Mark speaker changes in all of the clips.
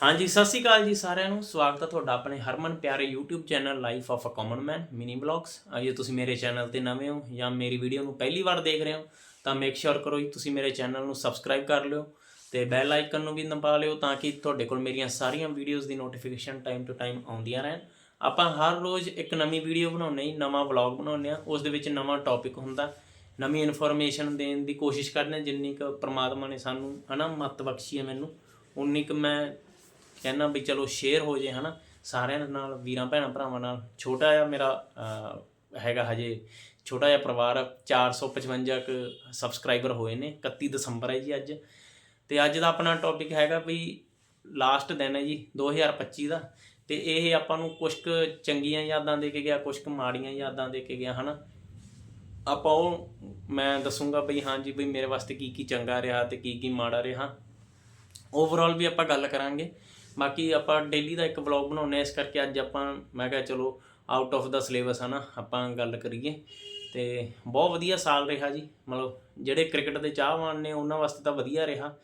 Speaker 1: ਹਾਂਜੀ, ਸਤਿ ਸ਼੍ਰੀ ਅਕਾਲ ਜੀ ਸਾਰਿਆਂ ਨੂੰ। ਸਵਾਗਤ ਹੈ ਤੁਹਾਡਾ ਆਪਣੇ ਹਰਮਨ ਪਿਆਰੇ YouTube channel life of a common man mini blogs ਜੇ ਤੁਸੀਂ ਮੇਰੇ ਚੈਨਲ ਤੇ ਨਵੇਂ ਹੋ ਜਾਂ ਮੇਰੀ ਵੀਡੀਓ ਨੂੰ ਪਹਿਲੀ ਵਾਰ ਦੇਖ ਰਹੇ ਹੋ, ਤਾਂ ਮੇਕ ਸ਼ੋਰ ਕਰੋ ਜੀ ਤੁਸੀਂ ਮੇਰੇ ਚੈਨਲ ਨੂੰ ਸਬਸਕ੍ਰਾਈਬ ਕਰ ਲਿਓ ਤੇ ਬੈਲ ਆਈਕਨ ਨੂੰ ਵੀ ਦਬਾ ਲਿਓ ਤਾਂ ਕਿ ਤੁਹਾਡੇ ਕੋਲ ਮੇਰੀਆਂ ਸਾਰੀਆਂ ਵੀਡੀਓਜ਼ ਦੀ ਨੋਟੀਫਿਕੇਸ਼ਨ ਟਾਈਮ ਟੂ ਟਾਈਮ ਆਉਂਦੀਆਂ ਰਹਿਣ। ਆਪਾਂ ਹਰ ਰੋਜ਼ ਇੱਕ ਨਵੀਂ ਵੀਡੀਓ ਬਣਾਉਂਦੇ ਨਵਾਂ ਵਲੌਗ ਬਣਾਉਂਦੇ ਆ ਉਸ ਦੇ ਵਿੱਚ ਨਵਾਂ ਟੌਪਿਕ ਹੁੰਦਾ। ਨਵੀਂ ਇਨਫੋਰਮੇਸ਼ਨ ਦੇਣ ਦੀ ਕੋਸ਼ਿਸ਼ ਕਰਦੇ ਹਾਂ। ਜਿੰਨੀ ਕੁ ਪ੍ਰਮਾਤਮਾ ਨੇ ਸਾਨੂੰ, ਹਨਾ ਮੱਤ ਬਖਸ਼ੀ ਹੈ ਮੈਨੂੰ, ਉਨੀ ਕੁ ਮੈਂ ਕਹਿੰਦਾ ਵੀ ਚਲੋ ਸ਼ੇਅਰ ਹੋ ਜੇ ਹਨਾ, ਸਾਰਿਆਂ ਨਾਲ, ਵੀਰਾਂ ਭੈਣਾਂ ਭਰਾਵਾਂ ਨਾਲ, ਛੋਟਾ ਜਿਹਾ ਮੇਰਾ ਹੈਗਾ ਹਜੇ, ਛੋਟਾ ਜਿਹਾ ਪਰਿਵਾਰ 455 ਕ ਸਬਸਕ੍ਰਾਈਬਰ ਹੋਏ ਨੇ 31 ਦਸੰਬਰ ਹੈ ਜੀ ਅੱਜ। ਤੇ ਅੱਜ ਦਾ ਆਪਣਾ ਟੌਪਿਕ ਹੈਗਾ ਵੀ ਲਾਸਟ ਦਿਨ ਹੈ ਜੀ 2025 ਦਾ। ਤੇ ਇਹ ਆਪਾਂ ਨੂੰ ਕੁਝ ਕੁ ਚੰਗੀਆਂ ਯਾਦਾਂ ਦੇ ਕੇ ਗਿਆ ਕੁਝ ਕੁ ਮਾੜੀਆਂ ਯਾਦਾਂ ਦੇ ਕੇ ਗਿਆ, ਹਨਾ। ਆਪਾਂ ਉਹ, ਮੈਂ ਦੱਸੂਗਾ ਬਈ ਹਾਂਜੀ ਬਈ ਮੇਰੇ ਵਾਸਤੇ ਕੀ ਕੀ ਚੰਗਾ ਰਿਹਾ ਤੇ ਕੀ ਕੀ ਮਾੜਾ ਰਿਹਾ। ਓਵਰਆਲ ਵੀ ਆਪਾਂ ਗੱਲ ਕਰਾਂਗੇ। ਬਾਕੀ ਆਪਾਂ ਡੇਲੀ ਦਾ ਇੱਕ ਵਲੌਗ ਬਣਾਉਂਦੇ ਹਾਂ, ਇਸ ਕਰਕੇ ਅੱਜ ਆਪਾਂ, ਮੈਂ ਕਿਹਾ ਚਲੋ ਆਊਟ ਆਫ ਦਾ ਸਿਲੇਬਸ ਹਨਾ ਆਪਾਂ ਗੱਲ ਕਰੀਏ। ਤੇ ਬਹੁਤ ਵਧੀਆ ਸਾਲ ਰਿਹਾ ਜੀ। ਮਤਲਬ ਜਿਹੜੇ ਕ੍ਰਿਕਟ ਦੇ ਚਾਹਵਾਨ ਨੇ, ਉਹਨਾਂ ਵਾਸਤੇ ਤਾਂ ਵਧੀਆ ਰਿਹਾ।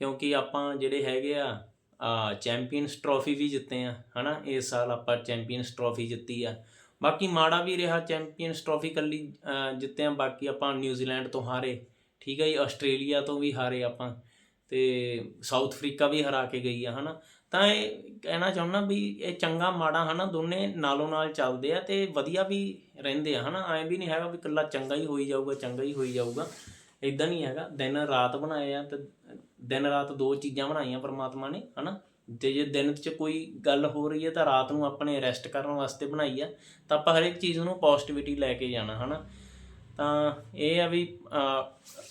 Speaker 1: ਕਿਉਂਕਿ ਆਪਾਂ ਜਿਹੜੇ ਹੈਗੇ ਆ ਆ ਚੈਂਪੀਅਨਸ ਟਰੋਫੀ ਵੀ ਜਿੱਤੇ ਆ, ਹਨਾ ਇਸ ਸਾਲ ਆਪਾਂ ਚੈਂਪੀਅਨਸ ਟਰੋਫੀ ਜਿੱਤੀ ਆ। ਬਾਕੀ ਮਾੜਾ ਵੀ ਰਿਹਾ ਚੈਂਪੀਅਨਸ ਟਰੋਫੀ ਕੱਲੀ ਜਿੱਤੇ ਆ, ਬਾਕੀ ਆਪਾਂ ਨਿਊਜ਼ੀਲੈਂਡ ਤੋਂ ਹਾਰੇ, ਠੀਕ ਹੈ ਜੀ ਆਸਟ੍ਰੇਲੀਆ ਤੋਂ ਵੀ ਹਾਰੇ ਆਪਾਂ। ਤੇ ਸਾਊਥ ਅਫਰੀਕਾ ਵੀ ਹਰਾ ਕੇ ਗਈ ਆ, ਹਨਾ। ਤਾਂ ਇਹ ਕਹਿਣਾ ਚਾਹੁੰਦਾ ਵੀ ਇਹ ਚੰਗਾ ਮਾੜਾ ਹਨਾ, ਦੋਨੇ ਨਾਲੋਂ ਨਾਲ ਚੱਲਦੇ ਆ ਤੇ ਵਧੀਆ ਵੀ ਰਹਿੰਦੇ ਆ ਹਨਾ। ਐਂ ਵੀ ਨਹੀਂ ਹੈਗਾ ਵੀ ਇਕੱਲਾ ਚੰਗਾ ਹੀ ਹੋਈ ਜਾਊਗਾ, ਚੰਗਾ ਹੀ ਹੋਈ ਜਾਊਗਾ। ਇਦਾਂ ਨਹੀਂ ਹੈਗਾ। ਦਿਨ ਰਾਤ ਬਣਾਏ ਆ ਤੇ ਦਿਨ ਰਾਤ ਦੋ ਚੀਜ਼ਾਂ ਬਣਾਈਆਂ ਪਰਮਾਤਮਾ ਨੇ, ਹਨਾ। ਤੇ ਜੇ ਦਿਨ 'ਚ ਕੋਈ ਗੱਲ ਹੋ ਰਹੀ ਹੈ ਤਾਂ ਰਾਤ ਨੂੰ ਆਪਣੇ ਰੈਸਟ ਕਰਨ ਵਾਸਤੇ ਬਣਾਈ ਆ। ਤਾਂ ਆਪਾਂ ਹਰੇਕ ਚੀਜ਼ ਨੂੰ ਪੋਜ਼ਿਟਿਵਿਟੀ ਲੈ ਕੇ ਜਾਣਾ, ਹਨਾ। ਤਾਂ ਇਹ ਆ ਵੀ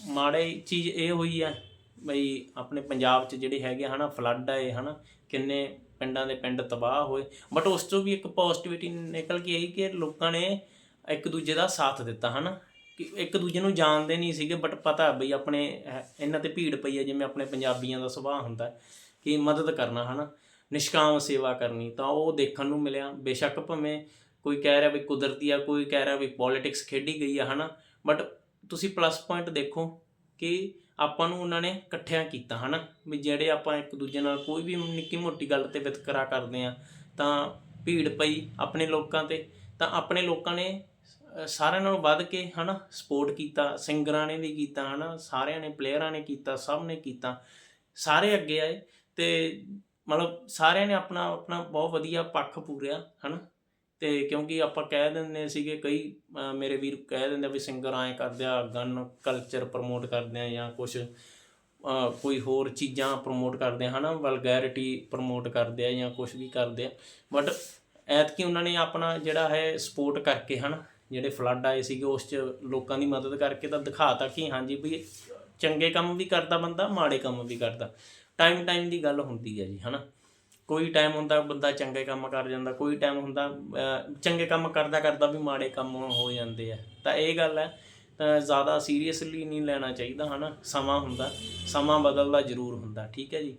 Speaker 1: ਮਾੜੇ ਚੀਜ਼ ਇਹ ਹੋਈ ਆ ਬਈ ਆਪਣੇ ਪੰਜਾਬ 'ਚ ਜਿਹੜੇ ਹੈਗੇ ਆ, ਹਨਾ ਫਲੱਡ ਆਏ, ਹਨਾ। ਕਿੰਨੇ ਪਿੰਡਾਂ ਦੇ ਪਿੰਡ ਤਬਾਹ ਹੋਏ। ਬਟ ਉਸ ਤੋਂ ਵੀ ਇੱਕ ਪੋਜ਼ਿਟਿਵਿਟੀ ਨਿਕਲ ਕੇ ਆਈ ਕਿ ਲੋਕਾਂ ਨੇ ਇੱਕ ਦੂਜੇ ਦਾ ਸਾਥ ਦਿੱਤਾ, ਹਨਾ? ਕਿ ਇੱਕ ਦੂਜੇ ਨੂੰ ਜਾਣਦੇ ਨਹੀਂ ਸੀਗੇ ਬਟ ਪਤਾ ਬਈ ਆਪਣੇ ਇਹ- ਇਹਨਾਂ ਤੇ ਭੀੜ ਪਈ ਹੈ ਜਿਵੇਂ ਆਪਣੇ ਪੰਜਾਬੀਆਂ ਦਾ ਸੁਭਾਅ ਹੁੰਦਾ ਕਿ ਮਦਦ ਕਰਨਾ, ਹਨਾ? ਨਿਸ਼ਕਾਮ ਸੇਵਾ ਕਰਨੀ, ਤਾਂ ਉਹ ਦੇਖਣ ਨੂੰ ਮਿਲਿਆ। ਬੇਸ਼ੱਕ ਭਾਵੇਂ ਕੋਈ ਕਹਿ ਰਿਹਾ ਵੀ ਕੁਦਰਤੀ ਆ, ਕੋਈ ਕਹਿ ਰਿਹਾ ਵੀ ਪੋਲਿਟਿਕਸ ਖੇਡੀ ਗਈ ਆ, ਹਨਾ? ਬਟ ਤੁਸੀਂ ਪਲੱਸ ਪੁਆਇੰਟ ਦੇਖੋ ਕਿ ਆਪਾਂ ਨੂੰ ਉਹਨਾਂ ਨੇ ਇਕੱਠਿਆਂ ਕੀਤਾ, ਹਨਾ? ਵੀ ਜਿਹੜੇ ਆਪਾਂ ਇੱਕ ਦੂਜੇ ਨਾਲ ਕੋਈ ਵੀ ਨਿੱਕੀ ਮੋਟੀ ਗੱਲ ਤੇ ਵਿਤਕਰਾ ਕਰਦੇ ਆ ਤਾਂ ਭੀੜ ਪਈ ਆਪਣੇ ਲੋਕਾਂ ਤੇ, ਤਾਂ ਆਪਣੇ ਲੋਕਾਂ ਨੇ ਸਾਰਿਆਂ ਨਾਲੋਂ ਵੱਧ ਕੇ, ਹਨਾ ਸਪੋਰਟ ਕੀਤਾ, ਸਿੰਗਰਾਂ ਨੇ ਵੀ ਕੀਤਾ, ਹਨਾ? ਸਾਰਿਆਂ ਨੇ ਪਲੇਅਰਾਂ ਨੇ ਕੀਤਾ, ਸਭ ਨੇ ਕੀਤਾ। ਸਾਰੇ ਅੱਗੇ ਆਏ ਤੇ ਮਤਲਬ ਸਾਰਿਆਂ ਨੇ ਆਪਣਾ ਆਪਣਾ ਬਹੁਤ ਵਧੀਆ ਪੱਖ ਪੂਰਿਆ, ਹਨਾ? ਤੇ ਕਿਉਂਕਿ ਆਪਾਂ ਕਹਿ ਦਿੰਦੇ ਸੀਗੇ, ਕਈ ਮੇਰੇ ਵੀਰ ਕਹਿ ਦਿੰਦੇ ਵੀ ਸਿੰਗਰ ਐਂ ਕਰਦੇ ਆ ਗਨ ਕਲਚਰ ਪ੍ਰਮੋਟ ਕਰਦੇ ਆ ਜਾਂ ਕੁਝ ਕੋਈ ਹੋਰ ਚੀਜ਼ਾਂ ਪ੍ਰਮੋਟ ਕਰਦੇ ਆ, ਹਨਾ ਵਲਗੈਰਿਟੀ ਪ੍ਰਮੋਟ ਕਰਦੇ ਆ ਜਾਂ ਕੁਝ ਵੀ ਕਰਦੇ ਆ। ਬਟ ਐਤਕੀ ਉਹਨਾਂ ਨੇ ਆਪਣਾ ਜਿਹੜਾ ਹੈ ਸਪੋਰਟ ਕਰਕੇ, ਹਨਾ, ਜਿਹੜੇ ਫਲੱਡ ਆਏ ਸੀਗੇ, ਉਸ 'ਚ ਲੋਕਾਂ ਦੀ ਮਦਦ ਕਰਕੇ ਤਾਂ ਦਿਖਾਤਾ ਕਿ ਹਾਂਜੀ ਵੀ ਚੰਗੇ ਕੰਮ ਵੀ ਕਰਦਾ ਬੰਦਾ, ਮਾੜੇ ਕੰਮ ਵੀ ਕਰਦਾ। ਟਾਈਮ ਟਾਈਮ ਦੀ ਗੱਲ ਹੁੰਦੀ ਹੈ ਜੀ, ਹਨਾ। ਕੋਈ ਟਾਈਮ ਹੁੰਦਾ ਬੰਦਾ ਚੰਗੇ ਕੰਮ ਕਰ ਜਾਂਦਾ, ਕੋਈ ਟਾਈਮ ਹੁੰਦਾ ਚੰਗੇ ਕੰਮ ਕਰਦਾ ਕਰਦਾ ਵੀ ਮਾੜੇ ਕੰਮ ਹੋ ਜਾਂਦੇ ਆ। ਤਾਂ ਇਹ ਗੱਲ ਹੈ, ਤਾਂ ਜ਼ਿਆਦਾ ਸੀਰੀਅਸਲੀ ਨਹੀਂ ਲੈਣਾ ਚਾਹੀਦਾ, ਹਨਾ? ਸਮਾਂ ਹੁੰਦਾ, ਸਮਾਂ ਬਦਲਦਾ ਜ਼ਰੂਰ ਹੁੰਦਾ, ਠੀਕ ਹੈ ਜੀ?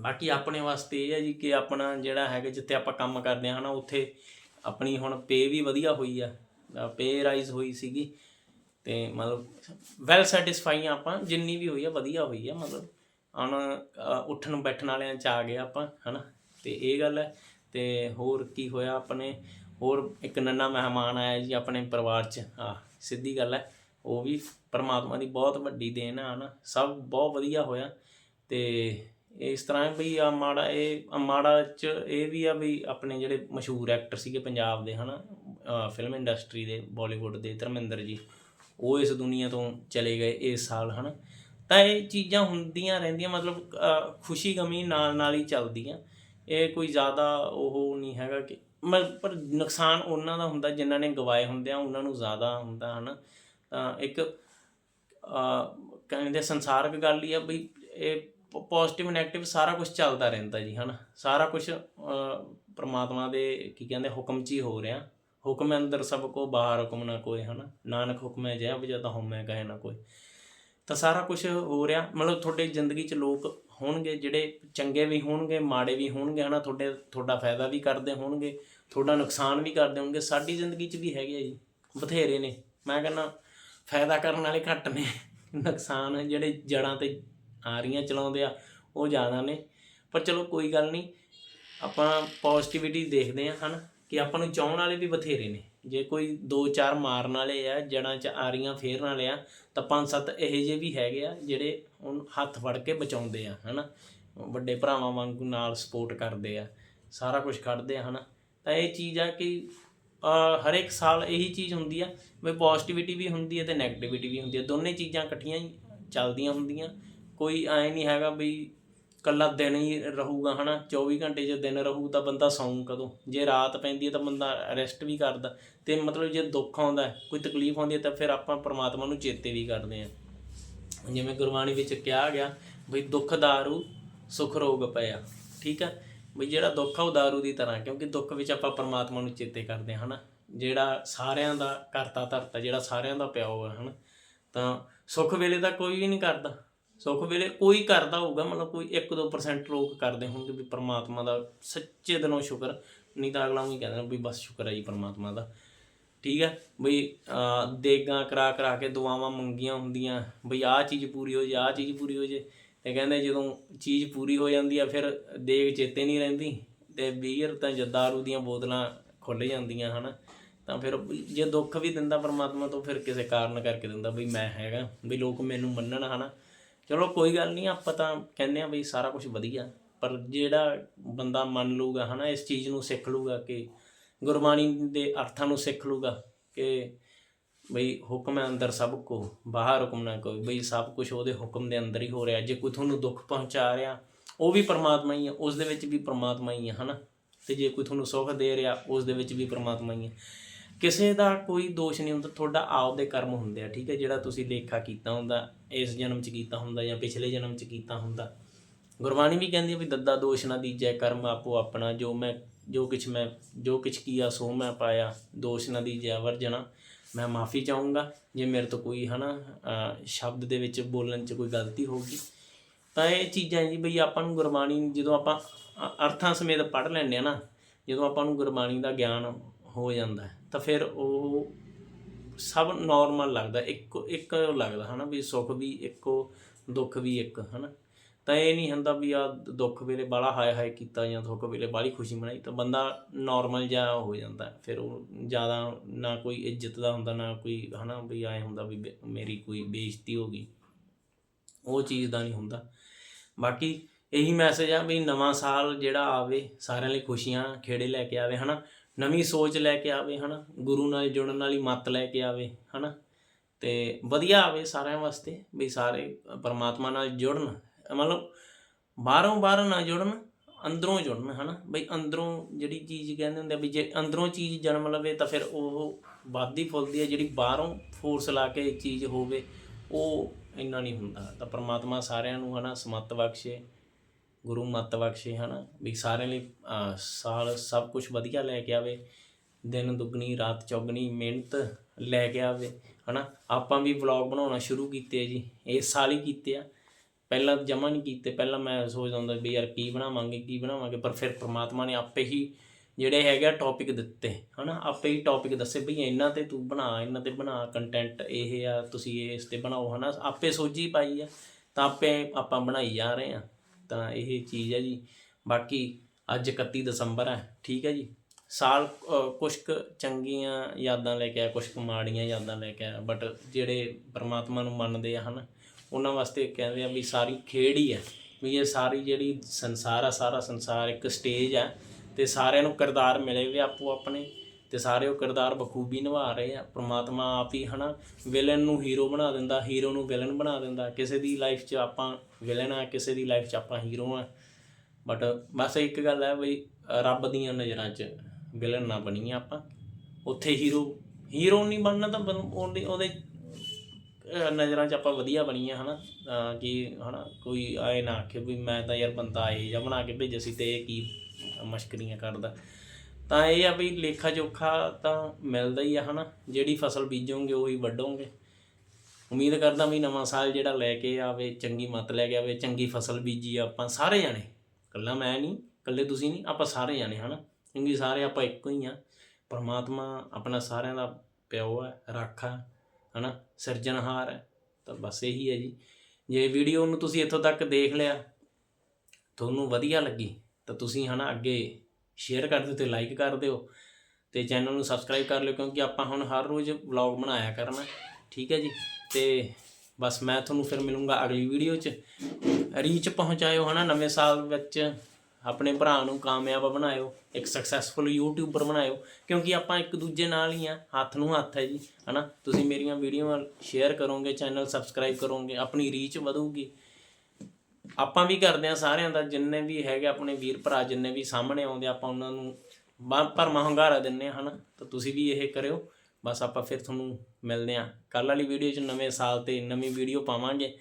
Speaker 1: ਬਾਕੀ ਆਪਣੇ ਵਾਸਤੇ ਇਹ ਹੈ ਜੀ ਕਿ ਆਪਣਾ ਜਿਹੜਾ ਹੈਗਾ, ਜਿੱਥੇ ਆਪਾਂ ਕੰਮ ਕਰਦੇ ਹਾਂ, ਹਨਾ, ਉੱਥੇ ਆਪਣੀ ਹੁਣ ਪੇ ਵੀ ਵਧੀਆ ਹੋਈ ਆ ਪੇ ਰਾਈਜ਼ ਹੋਈ ਸੀਗੀ, ਤੇ ਮਤਲਬ ਵੈਲ ਸੈਟੀਸਫਾਈ ਆਪਾਂ, ਜਿੰਨੀ ਵੀ ਹੋਈ ਆ, ਵਧੀਆ ਹੋਈ ਆ, ਮਤਲਬ। ਹੁਣ ਉੱਠਣ ਬੈਠਣ ਵਾਲਿਆਂ ਚ ਆ ਗਏ ਆਪਾਂ, ਹਨਾ? ਤੇ ਇਹ ਗੱਲ ਹੈ। ਤੇ ਹੋਰ ਕੀ ਹੋਇਆ ਆਪਣੇ? ਹੋਰ ਇੱਕ ਨੰਨਾ ਮਹਿਮਾਨ ਆਇਆ ਜੀ ਆਪਣੇ ਪਰਿਵਾਰ ਚ। ਆ ਸਿੱਧੀ ਗੱਲ ਹੈ। ਉਹ ਵੀ ਪਰਮਾਤਮਾ ਦੀ ਬਹੁਤ ਵੱਡੀ ਦੇਣ ਆ ਹਨਾ? ਸਭ ਬਹੁਤ ਵਧੀਆ ਹੋਇਆ। ਤੇ ਇਸ ਤਰ੍ਹਾਂ ਵੀ ਆ ਮਾੜਾ, ਇਹ ਮਾੜਾ ਚ ਇਹ ਵੀ ਆ ਵੀ ਆਪਣੇ ਜਿਹੜੇ ਮਸ਼ਹੂਰ ਐਕਟਰ ਸੀਗੇ ਪੰਜਾਬ ਦੇ, ਹਨਾ? ਫਿਲਮ ਇੰਡਸਟਰੀ ਦੇ ਬਾਲੀਵੁੱਡ ਦੇ ਧਰਮਿੰਦਰ ਜੀ, ਉਹ ਇਸ ਦੁਨੀਆ ਤੋਂ ਚਲੇ ਗਏ ਇਸ ਸਾਲ, ਹਨਾ? ਤਾਂ ਇਹ ਚੀਜ਼ਾਂ ਹੁੰਦੀਆਂ ਰਹਿੰਦੀਆਂ, ਮਤਲਬ ਖੁਸ਼ੀ ਗਮੀ ਨਾਲ ਨਾਲ ਹੀ ਚੱਲਦੀਆਂ। ਇਹ ਕੋਈ ਜ਼ਿਆਦਾ ਉਹ ਨਹੀਂ ਹੈਗਾ ਕਿ ਮ- ਪਰ ਨੁਕਸਾਨ ਉਹਨਾਂ ਦਾ ਹੁੰਦਾ, ਜਿਨ੍ਹਾਂ ਨੇ ਗਵਾਏ ਹੁੰਦੇ ਆ, ਉਹਨਾਂ ਨੂੰ ਜ਼ਿਆਦਾ ਹੁੰਦਾ, ਹਨਾ। ਤਾਂ ਇੱਕ ਕਹਿੰਦੇ ਸੰਸਾਰਕ ਗੱਲ ਹੀ ਆ ਬਈ ਇਹ ਪੋਜ਼ਿਟਿਵ ਨੈਗੇਟਿਵ ਸਾਰਾ ਕੁਝ ਚੱਲਦਾ ਰਹਿੰਦਾ ਜੀ, ਹਨਾ। ਸਾਰਾ ਕੁਝ ਪ੍ਰਮਾਤਮਾ ਦੇ ਕੀ ਕਹਿੰਦੇ ਹੁਕਮ 'ਚ ਹੀ ਹੋ ਰਿਹਾ। ਹੁਕਮ ਅੰਦਰ ਸਭ ਕੋ, ਬਾਹਰ ਹੁਕਮ ਨਾ ਕੋਈ, ਹਨਾ। ਨਾਨਕ ਹੁਕਮ ਹੈ ਜੈ ਵਜਾ ਤਾਂ ਹਉਮੈ ਕਹੇ ਨਾ ਕੋਈ। ਤਾਂ ਸਾਰਾ ਕੁਝ ਹੋ ਰਿਹਾ। ਮਤਲਬ ਤੁਹਾਡੇ ਜ਼ਿੰਦਗੀ 'ਚ ਲੋਕ ਹੋਣਗੇ, ਜਿਹੜੇ ਚੰਗੇ ਵੀ ਹੋਣਗੇ, ਮਾੜੇ ਵੀ ਹੋਣਗੇ, ਹਨਾ? ਤੁਹਾਡੇ, ਤੁਹਾਡਾ ਫਾਇਦਾ ਵੀ ਕਰਦੇ ਹੋਣਗੇ, ਤੁਹਾਡਾ ਨੁਕਸਾਨ ਵੀ ਕਰਦੇ ਹੋਣਗੇ। ਸਾਡੀ ਜ਼ਿੰਦਗੀ 'ਚ ਵੀ ਹੈਗੇ ਆ ਜੀ, ਬਥੇਰੇ ਨੇ। ਮੈਂ ਕਹਿੰਦਾ, ਫਾਇਦਾ ਕਰਨ ਵਾਲੇ ਘੱਟ ਨੇ। ਨੁਕਸਾਨ ਜਿਹੜੇ ਜੜਾਂ ਤੇ ਆ ਰਹੀਆਂ, ਚਲਾਉਂਦੇ ਆ, ਉਹ ਜ਼ਿਆਦਾ ਨੇ। ਪਰ ਚਲੋ, ਕੋਈ ਗੱਲ ਨਹੀਂ। ਆਪਾਂ ਪੋਜ਼ਿਟਿਵਿਟੀ ਦੇਖਦੇ ਹਾਂ ਹਨ? ਕਿ ਆਪਾਂ ਨੂੰ ਚਾਹਣ ਵਾਲੇ ਵੀ ਬਥੇਰੇ ਨੇ। ਜੇ ਕੋਈ ਦੋ ਚਾਰ ਮਾਰਨ ਵਾਲੇ ਆ ਜੜਾਂ 'ਚ ਆਰੀਆਂ ਫੇਰਨ ਵਾਲੇ ਆ, ਤਾਂ ਪੰਜ ਸੱਤ ਇਹੋ ਜਿਹੇ ਵੀ ਹੈਗੇ ਆ ਜਿਹੜੇ ਹੁਣ ਹੱਥ ਫੜ ਕੇ ਬਚਾਉਂਦੇ ਆ, ਹਨਾ? ਵੱਡੇ ਭਰਾਵਾਂ ਵਾਂਗੂ ਨਾਲ ਸਪੋਰਟ ਕਰਦੇ ਆ, ਸਾਰਾ ਕੁਝ ਕੱਢਦੇ ਆ, ਹਨਾ? ਤਾਂ ਇਹ ਚੀਜ਼ ਆ ਕਿ ਹਰ ਇੱਕ ਸਾਲ ਇਹੀ ਚੀਜ਼ ਹੁੰਦੀ ਆ, ਵੀ ਪੋਜ਼ਿਟਿਵਿਟੀ ਵੀ ਹੁੰਦੀ ਹੈ ਤੇ 네ਗੇਟਿਵਿਟੀ ਵੀ ਹੁੰਦੀ ਹੈ ਦੋਨੇ ਚੀਜ਼ਾਂ ਇਕੱਠੀਆਂ ਹੀ ਚੱਲਦੀਆਂ ਹੁੰਦੀਆਂ। ਕੋਈ ਐ ਨਹੀਂ ਹੈਗਾ ਵੀ ਕੱਲਾ ਦਿਨ ਹੀ ਰਹੂਗਾ, ਹਨਾ? 24 ਘੰਟੇ ਜੇ ਦਿਨ ਰਹੂ ਤਾਂ ਬੰਦਾ ਸੌਂ ਕਦੋਂ? ਜੇ ਰਾਤ ਪੈਂਦੀ ਹੈ ਤਾਂ ਬੰਦਾ ਰੈਸਟ ਵੀ ਕਰਦਾ। ਤੇ ਮਤਲਬ ਜੇ ਦੁੱਖ ਆਉਂਦਾ ਕੋਈ ਤਕਲੀਫ ਆਉਂਦੀ ਹੈ ਤਾਂ ਫਿਰ ਆਪਾਂ ਪਰਮਾਤਮਾ ਨੂੰ ਚੇਤੇ ਵੀ ਕਰਦੇ ਹਾਂ। ਜਿਵੇਂ ਗੁਰਬਾਣੀ ਵਿੱਚ ਕਿਹਾ ਗਿਆ ਬਈ ਦੁੱਖ ਦਾਰੂ, ਸੁਖ ਰੋਗ ਪਿਆ। ਠੀਕ ਹੈ? ਬਈ ਜਿਹੜਾ ਦੁੱਖ ਆ ਉਹ ਦਾਰੂ ਦੀ ਤਰ੍ਹਾਂ, ਕਿਉਂਕਿ ਦੁੱਖ ਵਿੱਚ ਆਪਾਂ ਪਰਮਾਤਮਾ ਨੂੰ ਚੇਤੇ ਕਰਦੇ ਹਾਂ, ਹਨਾ? ਜਿਹੜਾ ਸਾਰਿਆਂ ਦਾ ਕਰਤਾ ਧਰਤਾ, ਜਿਹੜਾ ਸਾਰਿਆਂ ਦਾ ਪਿਆ ਹੋਇਆ, ਹਨਾ? ਤਾਂ ਸੁੱਖ ਵੇਲੇ ਤਾਂ ਕੋਈ ਵੀ ਨਹੀਂ ਕਰਦਾ। ਸੁੱਖ ਵੇਲੇ ਕੋਈ ਕਰਦਾ ਹੋਊਗਾ, ਮਤਲਬ ਕੋਈ 1-2% ਲੋਕ ਕਰਦੇ ਹੋਣਗੇ ਵੀ ਪਰਮਾਤਮਾ ਦਾ ਸੱਚੇ ਦਿਲੋਂ ਸ਼ੁਕਰ, ਨਹੀਂ ਤਾਂ ਅਗਲਾ ਵੀ ਕਹਿੰਦਾ ਵੀ ਬਸ ਸ਼ੁਕਰ ਹੈ ਜੀ ਪਰਮਾਤਮਾ ਦਾ। ਠੀਕ ਹੈ? ਬਈ, ਅਹ, ਦੇਗਾਂ ਕਰਾ ਕਰਾ ਕੇ ਦੁਆਵਾਂ ਮੰਗੀਆਂ ਹੁੰਦੀਆਂ, ਬਈ ਆਹ ਚੀਜ਼ ਪੂਰੀ ਹੋ ਜੇ, ਆਹ ਚੀਜ਼ ਪੂਰੀ ਹੋ ਜੇ। ਤੇ ਕਹਿੰਦੇ ਜਦੋਂ ਚੀਜ਼ ਪੂਰੀ ਹੋ ਜਾਂਦੀ ਆ, ਫਿਰ ਦੇਗ ਚੇਤੇ ਨਹੀਂ ਰਹਿੰਦੀ। ਤੇ ਬੀਅਰ ਤਾਂ ਜਦਾਰੂ ਦੀਆਂ ਬੋਤਲਾਂ ਖੁੱਲ ਜਾਂਦੀਆਂ, ਹਨਾ? ਤਾਂ ਫਿਰ ਜੇ ਦੁੱਖ ਵੀ ਦਿੰਦਾ ਪਰਮਾਤਮਾ ਤੋਂ, ਫਿਰ ਕਿਸੇ ਕਾਰਨ ਕਰਕੇ ਦਿੰਦਾ, ਬਈ ਮੈਂ ਹੈਗਾ ਵੀ ਲੋਕ ਮੈਨੂੰ ਮੰਨਣ, ਹਨਾ? ਚਲੋ ਕੋਈ ਗੱਲ ਨਹੀਂ, ਆਪਾਂ ਤਾਂ ਕਹਿੰਦੇ ਆ ਬਈ ਸਾਰਾ ਕੁਝ ਵਧੀਆ। ਪਰ ਜਿਹੜਾ ਬੰਦਾ ਮੰਨ ਲੂਗਾ ਹਨਾ, ਇਸ ਚੀਜ਼ ਨੂੰ ਸਿੱਖ ਲੂਗਾ ਕਿ ਗੁਰਬਾਣੀ ਦੇ ਅਰਥਾਂ ਨੂੰ ਸਿੱਖ ਲੂਗਾ ਕਿ ਬਈ ਹੁਕਮ ਹੈ ਅੰਦਰ ਸਭ ਕੋ, ਬਾਹਰ ਹੁਕਮ ਨਾ ਕੋਈ। ਬਈ ਸਭ ਕੁਝ ਉਹਦੇ ਹੁਕਮ ਦੇ ਅੰਦਰ ਹੀ ਹੋ ਰਿਹਾ। ਜੇ ਕੋਈ ਤੁਹਾਨੂੰ ਦੁੱਖ ਪਹੁੰਚਾ ਰਿਹਾ, ਉਹ ਵੀ ਪਰਮਾਤਮਾ ਹੀ ਹੈ, ਉਸ ਦੇ ਵਿੱਚ ਵੀ ਪਰਮਾਤਮਾ ਹੀ ਹੈ, ਹਨਾ? ਤੇ ਜੇ ਕੋਈ ਤੁਹਾਨੂੰ ਸੁੱਖ ਦੇ ਰਿਹਾ, ਉਸ ਦੇ ਵਿੱਚ ਵੀ ਪਰਮਾਤਮਾ ਹੀ ਹੈ। ਕਿਸੇ ਦਾ ਕੋਈ ਦੋਸ਼ ਨਹੀਂ ਹੁੰਦਾ ਤੁਹਾਡਾ ਆਪਦੇ ਕਰਮ ਹੁੰਦੇ ਆ ਠੀਕ ਹੈ? ਜਿਹੜਾ ਤੁਸੀਂ ਲੇਖਾ ਕੀਤਾ ਹੁੰਦਾ ਇਸ ਜਨਮ 'ਚ ਕੀਤਾ ਹੁੰਦਾ ਜਾਂ ਪਿਛਲੇ ਜਨਮ 'ਚ ਕੀਤਾ ਹੁੰਦਾ। ਗੁਰਬਾਣੀ ਵੀ ਕਹਿੰਦੀ ਹੈ ਵੀ ਦੱਦਾ ਦੋਸ਼ ਨਾ ਦੀਜੈ ਕਰਮ ਆਪੋ ਆਪਣਾ ਜੋ ਮੈਂ ਜੋ ਕੁਛ ਮੈਂ ਜੋ ਕੁਛ ਕੀਆ ਸੋ ਮੈਂ ਪਾਇਆ ਦੋਸ਼ ਨਾ ਦੀਜੈ ਵਰਜਣਾ ਮੈਂ ਮਾਫੀ ਚਾਹੂੰਗਾ ਜੇ ਮੇਰੇ ਤੋਂ ਕੋਈ ਹਨਾ ਅਹ ਸ਼ਬਦ ਦੇ ਵਿੱਚ ਬੋਲਣ 'ਚ ਕੋਈ ਗਲਤੀ ਹੋਊਗੀ ਤਾਂ ਇਹ ਚੀਜ਼ਾਂ ਜੀ ਬਈ ਆਪਾਂ ਨੂੰ ਗੁਰਬਾਣੀ ਜਦੋਂ ਆਪਾਂ ਅਰਥਾਂ ਸਮੇਤ ਪੜ੍ਹ ਲੈਂਦੇ ਆ ਨਾ ਜਦੋਂ ਆਪਾਂ ਨੂੰ ਗੁਰਬਾਣੀ ਦਾ ਗਿਆਨ ਹੋ ਜਾਂਦਾ ਹੈ, ਤਾਂ ਫਿਰ ਉਹ ਸਭ ਨਾਰਮਲ ਲੱਗਦਾ, ਇੱਕੋ, ਇੱਕ ਲੱਗਦਾ ਹਨਾ ਵੀ ਸੁੱਖ ਵੀ ਇੱਕੋ, ਦੁੱਖ ਵੀ ਇੱਕ ਹਨਾ। ਤਾਂ ਇਹ ਨਹੀਂ ਹੁੰਦਾ ਵੀ ਆ ਦੁੱਖ ਵੇਲੇ ਬਾਲਾ ਹਾਏ ਹਾਏ ਕੀਤਾ ਜਾਂ ਦੁੱਖ ਵੇਲੇ ਬਾਲੀ ਖੁਸ਼ੀ ਮਨਾਈ, ਤਾਂ ਬੰਦਾ ਨਾਰਮਲ ਜਿਹਾ ਹੋ ਜਾਂਦਾ। ਫਿਰ ਉਹ ਜ਼ਿਆਦਾ ਨਾ ਕੋਈ ਇੱਜ਼ਤ ਦਾ ਹੁੰਦਾ, ਨਾ ਕੋਈ ਹਨਾ ਵੀ ਆਏ ਹੁੰਦਾ ਵੀ ਬੇ- ਮੇਰੀ ਕੋਈ ਬੇਇੱਜ਼ਤੀ ਹੋ ਗਈ। ਉਹ ਚੀਜ਼ ਦਾ ਨਹੀਂ ਹੁੰਦਾ। ਬਾਕੀ ਇਹੀ ਮੈਸੇਜ ਆ ਵੀ ਨਵਾਂ ਸਾਲ ਜਿਹੜਾ ਆਵੇ, ਸਾਰਿਆਂ ਲਈ ਖੁਸ਼ੀਆਂ ਖੇੜੇ ਲੈ ਕੇ ਆਵੇ ਹਨਾ। ਨਵੀਂ ਸੋਚ ਲੈ ਕੇ ਆਵੇ, ਹਨਾ? ਗੁਰੂ ਨਾਲ ਜੁੜਨ ਵਾਲੀ ਮੱਤ ਲੈ ਕੇ ਆਵੇ, ਹਨਾ? ਤੇ ਵਧੀਆ ਆਵੇ ਸਾਰਿਆਂ ਵਾਸਤੇ ਵੀ ਸਾਰੇ ਪਰਮਾਤਮਾ ਨਾਲ ਜੁੜਨ, ਮਤਲਬ ਬਾਹਰੋਂ ਬਾਹਰ ਨਾ ਜੁੜਨ, ਅੰਦਰੋਂ ਜੁੜਨ, ਹਨਾ? ਬਈ ਅੰਦਰੋਂ ਜਿਹੜੀ ਚੀਜ਼ ਕਹਿੰਦੇ ਹੁੰਦੇ ਆ ਵੀ ਜੇ ਅੰਦਰੋਂ ਚੀਜ਼ ਜਨਮ ਲਵੇ ਤਾਂ ਫਿਰ ਉਹ ਵੱਧਦੀ ਫੁੱਲਦੀ ਹੈ ਜਿਹੜੀ ਬਾਹਰੋਂ ਫੋਰਸ ਲਾ ਕੇ ਚੀਜ਼ ਹੋਵੇ, ਉਹ ਇੰਨਾ ਨਹੀਂ ਹੁੰਦਾ। ਤਾਂ ਪਰਮਾਤਮਾ ਸਾਰਿਆਂ ਨੂੰ, ਹਨਾ, ਸਮੱਤ ਬਖਸ਼ੇ। ਗੁਰੂ ਮੱਤ ਬਖਸ਼ੇ ਹਨਾ? ਵੀ ਸਾਰਿਆਂ ਲਈ ਅਹ, ਸਾਲ ਸਭ ਕੁਝ ਵਧੀਆ ਲੈ ਕੇ ਆਵੇ ਦਿਨ ਦੁੱਗਣੀ ਰਾਤ ਚੌਗਣੀ ਮਿਹਨਤ ਲੈ ਕੇ ਆਵੇ ਹਨਾ? ਆਪਾਂ ਵੀ ਵਲੌਗ ਬਣਾਉਣਾ ਸ਼ੁਰੂ ਕੀਤੇ ਆ ਜੀ ਇਸ ਸਾਲ ਹੀ ਕੀਤੇ ਆ। ਪਹਿਲਾਂ ਜਮਾ ਨਹੀਂ ਕੀਤੇ ਪਹਿਲਾਂ ਮੈਂ ਸੋਚਦਾ ਹੁੰਦਾ ਵੀ ਯਾਰ ਕੀ ਬਣਾਵਾਂਗੇ ਕੀ ਬਣਾਵਾਂਗੇ ਪਰ ਫਿਰ ਪ੍ਰਮਾਤਮਾ ਨੇ ਆਪੇ ਹੀ ਜਿਹੜੇ ਹੈਗੇ ਟੌਪਿਕ ਦਿੱਤੇ ਹਨਾ? ਆਪੇ ਹੀ ਟੌਪਿਕ ਦੱਸੇ ਵੀ ਇਹਨਾਂ ਤੇ ਤੂੰ ਬਣਾ ਇਹਨਾਂ ਤੇ ਬਣਾ ਕੰਟੈਂਟ ਇਹ ਆ ਤੁਸੀਂ ਇਹ ਇਸ ਤੇ ਬਣਾਓ ਹਨਾ? ਆਪੇ ਸੋਝੀ ਪਾਈ ਆ ਤਾਂ ਆਪੇ ਆਪਾਂ ਬਣਾਈ ਜਾ ਰਹੇ ਆ। ਤਾਂ ਇਹ ਚੀਜ਼ ਹੈ ਜੀ। ਬਾਕੀ ਅੱਜ 31 ਦਸੰਬਰ ਹੈ ਠੀਕ ਹੈ ਜੀ। ਸਾਲ ਅ, ਕੁਛ ਕੁ ਚੰਗੀਆਂ ਯਾਦਾਂ ਲੈ ਕੇ ਆਇਆ ਕੁਛ ਕੁ ਮਾੜੀਆਂ ਯਾਦਾਂ ਲੈ ਕੇ ਆਇਆ ਬਟ ਜਿਹੜੇ ਪਰਮਾਤਮਾ ਨੂੰ ਮੰਨਦੇ ਆ ਹਨ ਉਹਨਾਂ ਵਾਸਤੇ ਕਹਿੰਦੇ ਆ ਵੀ ਸਾਰੀ ਖੇਡ ਹੀ ਹੈ ਵੀ ਇਹ ਸਾਰੀ ਜਿਹੜੀ ਸੰਸਾਰ ਆ ਸਾਰਾ ਸੰਸਾਰ ਇੱਕ ਸਟੇਜ ਹੈ ਤੇ ਸਾਰਿਆਂ ਨੂੰ ਕਿਰਦਾਰ ਮਿਲੇ ਵੀ ਆਪੋ ਆਪਣੇ ਤੇ ਸਾਰੇ ਉਹ ਕਿਰਦਾਰ ਬਖੂਬੀ ਨਿਭਾ ਰਹੇ ਆ। ਪ੍ਰਮਾਤਮਾ ਆਪ ਹੀ ਹਨਾ ਵਿਲਨ ਨੂੰ ਹੀਰੋ ਬਣਾ ਦਿੰਦਾ ਹੀਰੋ ਨੂੰ ਵਿਲਨ ਬਣਾ ਦਿੰਦਾ। ਕਿਸੇ ਦੀ ਲਾਈਫ 'ਚ ਆਪਾਂ ਵਿਲਨ ਆ, ਕਿਸੇ ਦੀ ਲਾਈਫ 'ਚ ਆਪਾਂ ਹੀਰੋ ਆ। ਬਟ ਬਸ ਇੱਕ ਗੱਲ ਹੈ ਬਈ, ਰੱਬ ਦੀਆਂ ਨਜ਼ਰਾਂ 'ਚ ਵਿਲਨ ਨਾ ਬਣੀਏ ਆਪਾਂ। ਉੱਥੇ ਹੀਰੋ ਹੀਰੋ ਨਹੀਂ ਬਣਨਾ ਤਾਂ ਬਣ- ਉਹਦੇ ਉਹਦੇ ਨਜ਼ਰਾਂ 'ਚ ਆਪਾਂ ਵਧੀਆ ਬਣੀਏ ਹਨਾ। ਅਹ ਕਿ ਹਨਾ ਕੋਈ ਆਏ ਨਾ ਆਖੇ ਵੀ ਮੈਂ ਤਾਂ ਯਾਰ ਬੰਦਾ ਇਹ ਜਾਂ ਬਣਾ ਕੇ ਭੇਜਿਆ ਸੀ ਤੇ ਇਹ ਕੀ ਮਸ਼ਕਰੀਆਂ ਕਰਦਾ। ਤਾਂ ਇਹ ਆ ਵੀ ਲੇਖਾ ਜੋਖਾ ਤਾਂ ਮਿਲਦਾ ਹੀ ਆ ਹਨਾ, ਜਿਹੜੀ ਫਸਲ ਬੀਜੋਗੇ ਉਹੀ ਵੱਢੋਗੇ। ਉਮੀਦ ਕਰਦਾ ਵੀ ਨਵਾਂ ਸਾਲ ਜਿਹੜਾ ਲੈ ਕੇ ਆਵੇ, ਚੰਗੀ ਮੱਤ ਲੈ ਕੇ ਆਵੇ, ਚੰਗੀ ਫਸਲ ਬੀਜੀ ਆਪਾਂ ਸਾਰੇ ਜਾਣੇ। ਇਕੱਲਾ ਮੈਂ ਨਹੀਂ, ਇਕੱਲੇ ਤੁਸੀਂ ਨਹੀਂ, ਆਪਾਂ ਸਾਰੇ ਜਾਣੇ ਹਨਾ। ਕਿਉਂਕਿ ਸਾਰੇ ਆਪਾਂ ਇੱਕੋ ਹੀ ਆ। ਪਰਮਾਤਮਾ ਆਪਣਾ ਸਾਰਿਆਂ ਦਾ ਪਿਓ ਹੈ ਰਾਖਾ ਹਨਾ। ਸਿਰਜਣਹਾਰ ਹੈ ਤਾਂ ਬਸ ਇਹੀ ਹੈ ਜੀ। ਜੇ ਵੀਡੀਓ ਨੂੰ ਤੁਸੀਂ ਇੱਥੋਂ ਤੱਕ ਦੇਖ ਲਿਆ, ਤੁਹਾਨੂੰ ਵਧੀਆ ਲੱਗੀ, ਤਾਂ ਤੁਸੀਂ ਹਨਾ ਅੱਗੇ ਸ਼ੇਅਰ ਕਰ ਦਿਓ ਤੇ ਲਾਈਕ ਕਰ ਦਿਓ ਤੇ ਚੈਨਲ ਨੂੰ ਸਬਸਕ੍ਰਾਈਬ ਕਰ ਲਿਓ ਕਿਉਂਕਿ ਆਪਾਂ ਹੁਣ ਹਰ ਰੋਜ਼ ਵਲੌਗ ਬਣਾਇਆ ਕਰਨਾ। ਠੀਕ ਹੈ ਜੀ? ਤੇ ਬਸ ਮੈਂ ਤੁਹਾਨੂੰ ਫਿਰ ਮਿਲੂੰਗਾ ਅਗਲੀ ਵੀਡੀਓ 'ਚ। ਰੀਚ ਪਹੁੰਚਾਇਓ, ਹਨਾ? ਨਵੇਂ ਸਾਲ ਵਿੱਚ ਆਪਣੇ ਭਰਾ ਨੂੰ ਕਾਮਯਾਬ ਬਣਾਇਓ, ਇੱਕ ਸਕਸੈਸਫੁਲ ਯੂਟਿਊਬਰ ਬਣਾਇਓ। ਕਿਉਂਕਿ ਆਪਾਂ ਇੱਕ ਦੂਜੇ ਨਾਲ ਹੀ ਆ ਹੱਥ ਨੂੰ ਹੱਥ ਹੈ ਜੀ, ਹਨਾ? ਤੁਸੀਂ ਮੇਰੀਆਂ ਵੀਡੀਓਆਂ ਸ਼ੇਅਰ ਕਰੋਗੇ, ਚੈਨਲ ਸਬਸਕ੍ਰਾਈਬ ਕਰੋਗੇ, ਆਪਣੀ ਰੀਚ ਵਧੂਗੀ। ਆਪਾਂ ਵੀ ਕਰਦੇ ਆ ਸਾਰਿਆਂ ਦਾ, ਜਿੰਨੇ ਵੀ ਹੈਗੇ ਆਪਣੇ ਵੀਰ ਭਰਾ, ਜਿੰਨੇ ਵੀ ਸਾਹਮਣੇ ਆਉਂਦੇ ਆਪਾਂ ਉਹਨਾਂ ਨੂੰ ਬਾਂਹ ਭਰਮਾ ਹੁੰਗਾਰਾ ਦਿੰਨੇ ਆ ਹਨਾ? ਤਾਂ ਤੁਸੀਂ ਵੀ ਇਹ ਕਰਿਓ। ਬਸ ਆਪਾਂ ਫਿਰ ਤੁਹਾਨੂੰ ਮਿਲਦੇ ਆ ਕੱਲ ਵਾਲੀ ਵੀਡੀਓ 'ਚ ਨਵੇਂ ਸਾਲ ਤੇ ਨਵੀਂ ਵੀਡੀਓ ਪਾਵਾਂਗੇ,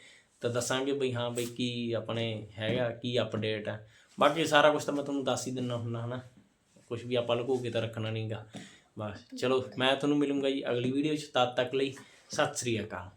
Speaker 1: ਤਾਂ ਦੱਸਾਂਗੇ ਬਈ ਹਾਂ ਬਈ ਕੀ ਆਪਣੇ ਹੈਗਾ, ਕੀ ਅਪਡੇਟ ਹੈ ਬਾਕੀ ਸਾਰਾ ਕੁਝ ਤਾਂ ਮੈਂ ਤੁਹਾਨੂੰ ਦੱਸ ਹੀ ਦਿੰਨਾ ਹੁੰਦਾ, ਹਨਾ? ਕੁਝ ਵੀ ਆਪਾਂ ਲੁਕੋ ਕੇ ਤਾਂ ਰੱਖਣਾ ਨਹੀਂਗਾ ਬਸ, ਚਲੋ, ਮੈਂ ਤੁਹਾਨੂੰ ਮਿਲੂੰਗਾ ਜੀ ਅਗਲੀ ਵੀਡੀਓ 'ਚ। ਤਦ ਤੱਕ ਲਈ ਸਤਿ ਸ੍ਰੀ ਅਕਾਲ।